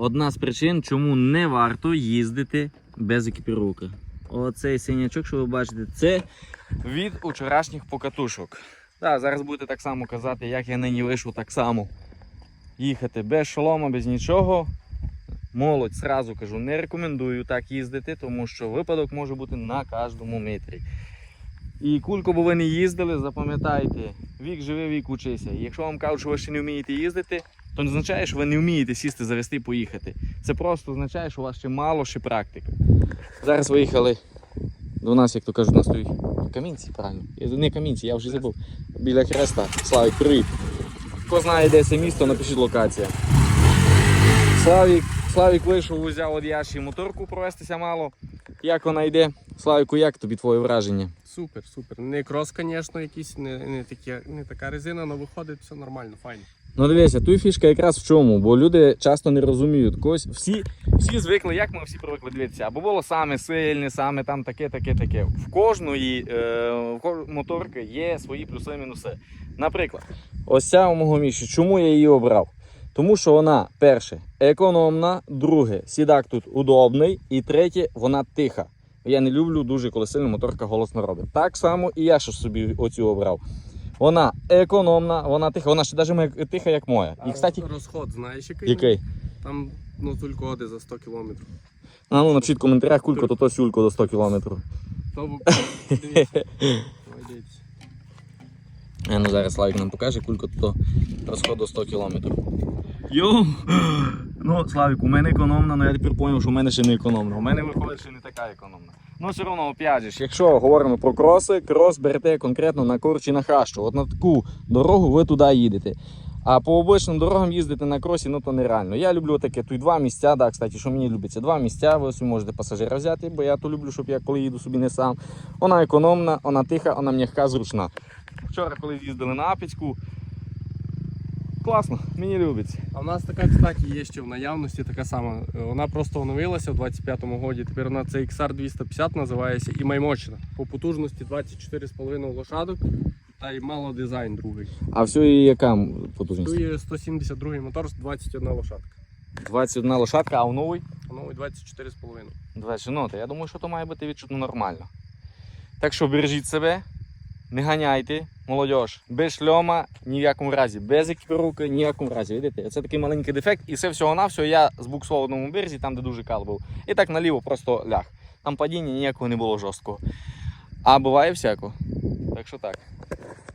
одна з причин, чому не варто їздити без екіпіровки. Оцей синячок, що ви бачите, це від вчорашніх покатушок. Так, зараз будете так само казати, як я нині вийшов так само. Їхати без шолома, без нічого. Молодь, зразу кажу, не рекомендую так їздити, тому що випадок може бути на кожному метрі. І кулько би ви не їздили, запам'ятайте, вік живе, вік учися. Якщо вам кажуть, що ви ще не вмієте їздити, то не означає, що ви не вмієте сісти, завести і поїхати. Це просто означає, що у вас ще мало ще практики. Зараз виїхали до нас, як то кажуть, на стоїть. Камінці, правильно. Не камінці, я вже забув. Біля хреста. Славік, привіт. Хто знає, де це місто, напишіть локація. Славік, Славік вийшов, взяв від Яші моторку провестися мало. Як вона йде? Славіку, як тобі твоє враження? Супер, супер. Не крос, звісно, якийсь, не, не, такі, не така резина, але виходить все нормально, файно. Ну дивися, тут фішка якраз в чому, бо люди часто не розуміють. Когось всі, всі звикли, як ми всі привикли дивитися, або було саме сильне, саме там таке, таке, таке. В кожної е, в кож- моторки є свої плюси і мінуси. Наприклад, ось ця у мого міші, чому я її обрав? Тому що вона, перше, економна, друге, сідак тут удобний, і третє, вона тиха. Я не люблю дуже, коли сильно моторка голосно робить. Так само і я ж собі оцю обрав. Вона економна, вона тиха, вона ще навіть тиха, як моя. І, кстати, розход, знаєш, який? який? Там ну, тільки оди за 100 кілометрів. А ну напишіть в коментарях, кулько, то то сюлько до 100 км. То дивіться. А ну зараз Славік нам покаже, кулько то розход до 100 км. Йо! Ну, Славік, у мене економна, але я тепер зрозумів, що у мене ще не економна. У мене виходить, що не така економна. Ну, все одно, опять же, якщо говоримо про кроси, крос берете конкретно на корч і на хащу. От на таку дорогу ви туди їдете. А по обичним дорогам їздити на кросі, ну то нереально. Я люблю таке, тут два місця, да, кстати, що мені любиться, два місця, ви собі можете пасажира взяти, бо я то люблю, щоб я коли їду собі не сам. Вона економна, вона тиха, вона м'яка, зручна. Вчора, коли їздили на Апецьку, класно, мені любиться. А в нас така, кстати, є ще в наявності така сама. Вона просто оновилася в 25-му році. Тепер вона це XR 250 називається і маймочна. По потужності 24,5 лошадок та й мало дизайн другий. А все і яка потужність? Тут є 172 мотор з 21 лошадка. 21 лошадка, а в новий? А новий 24,5. 20 ноти. Я думаю, що то має бути відчутно нормально. Так що бережіть себе, не ганяйте, молодь, без шльома ні в якому разі, без екіпіровки ні в якому разі. Видите, це такий маленький дефект, і все всього на все я збуксував одному березі, там де дуже кал був. І так наліво просто ляг. Там падіння ніякого не було жорсткого. А буває всяко. Так що так.